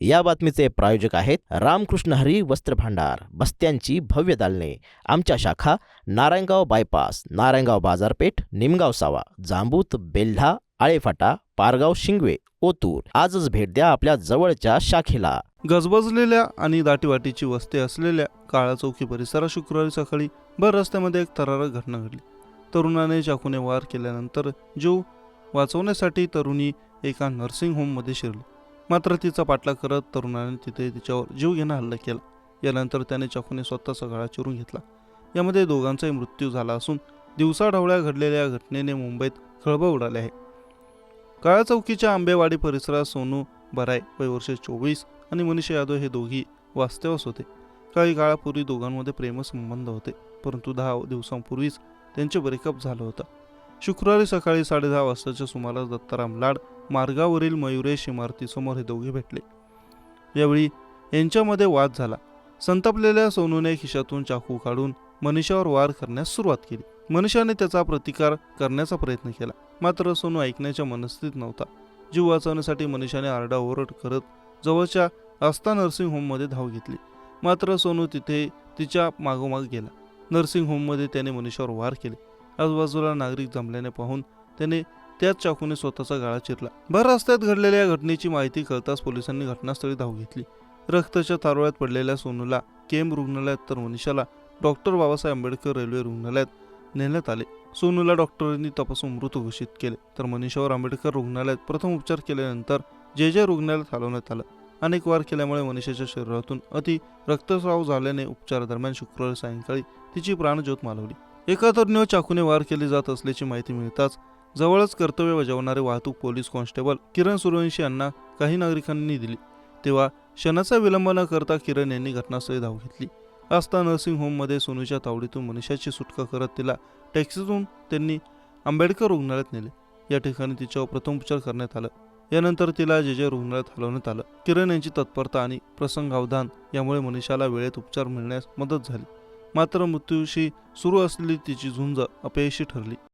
या बातमीचे प्रायोजक आहेत रामकृष्ण हरी वस्त्र भांडार बस्त्यांची भव्य दालने. आमच्या शाखा नारायणगाव बायपास नारायणगाव बाजारपेठ निमगाव सावा जांबूत बेल्हा आळेफाटा पारगाव शिंगवे ओतूर. आजच भेट द्या आपल्या जवळच्या शाखेला. गजबजलेल्या आणि दाटीवाटीची वस्ती असलेल्या काळा चौकी परिसरात शुक्रवारी सकाळी भर रस्त्यामध्ये एक थरारक घटना घडली. तरुणाने चाकूने वार केल्यानंतर जीव वाचवण्यासाठी तरुणी एका नर्सिंग होममध्ये शिरली. मात्र तिचा पाठलाग करत तरुणाने तिथे तिच्यावर जीव घेणं हल्ला केला. यानंतर त्याने चाकूने स्वतःचा गळा चिरून घेतला. यामध्ये दोघांचाही मृत्यू झाला असून दिवसाढवळ्या घडलेल्या या घटनेने मुंबईत खळबळ उडाली आहे. काळा चौकीच्या आंबेवाडी परिसरात सोनू बराय वय वर्ष चोवीस आणि मनीषा यादव हे दोघी वास्तव्यास होते. काही काळापूर्वी दोघांमध्ये प्रेमसंबंध होते परंतु दहा दिवसांपूर्वीच त्यांचे ब्रेकअप झालं होतं. शुक्रवारी सकाळी साडेदहा वाजताच्या सुमारास दत्ताराम लाड मार्गावरील मयुरेश इमारतीसमोर हे दोघे भेटले. यावेळी यांच्यामध्ये वाद झाला. संतापलेल्या सोनूने खिशातून चाकू काढून मनीषावर वार करण्यास सुरुवात केली. मनीषाने त्याचा प्रतिकार करण्याचा प्रयत्न केला. मात्र सोनू ऐकण्याच्या मनस्थितीत नव्हता. जीव वाचवण्यासाठी मनीषाने आरडाओरड करत जवळच्या आस्था नर्सिंग होममध्ये धाव घेतली. मात्र सोनू तिथे तिच्या मागोमाग गेला. नर्सिंग होममध्ये त्याने मनीषावर वार केले. आजूबाजूला नागरिक जमल्याने पाहून त्याने त्याच चाकूने स्वतःचा गाळा चिरला. भर रस्त्यात घडलेल्या या घटनेची माहिती कळताच पोलिसांनी घटनास्थळी धाव घेतली. रक्ताच्या तारोळ्यात पडलेल्या सोनूला केम रुग्णालयात तर मनीषाला डॉक्टर बाबासाहेब आंबेडकर रेल्वे रुग्णालयात नेण्यात आले. सोनूला डॉक्टरांनी तपासून मृत घोषित केले. तर मनीषावर आंबेडकर रुग्णालयात प्रथम उपचार केल्यानंतर जे जे रुग्णालयात हलवण्यात आलं. अनेक वार केल्यामुळे मनीषाच्या शरीरातून अति रक्तस्राव झाल्याने उपचारादरम्यान शुक्रवारी सायंकाळी तिची प्राणज्योत मालवली. एका तरुणीवर चाकूने वार केले जात असल्याची माहिती मिळताच जवळच कर्तव्य बजावणारे वाहतूक पोलीस कॉन्स्टेबल किरण सूर्यवंशी यांना काही नागरिकांनी दिली. तेव्हा क्षणाचा विलंब न करता किरण यांनी घटनास्थळी धाव घेतली. असता नर्सिंग होममध्ये सोनूच्या तावडीतून मनीषाची सुटका करत तिला टॅक्सीतून त्यांनी आंबेडकर रुग्णालयात नेले. या ठिकाणी तिच्यावर प्रथम उपचार करण्यात आलं. यानंतर तिला जे जे रुग्णालयात हलवण्यात आलं. किरण यांची तत्परता आणि प्रसंगावधान यामुळे मनीषाला वेळेत उपचार मिळण्यास मदत झाली. मात्र मृत्यूशी सुरू असलेली तिची झुंज अपयशी ठरली.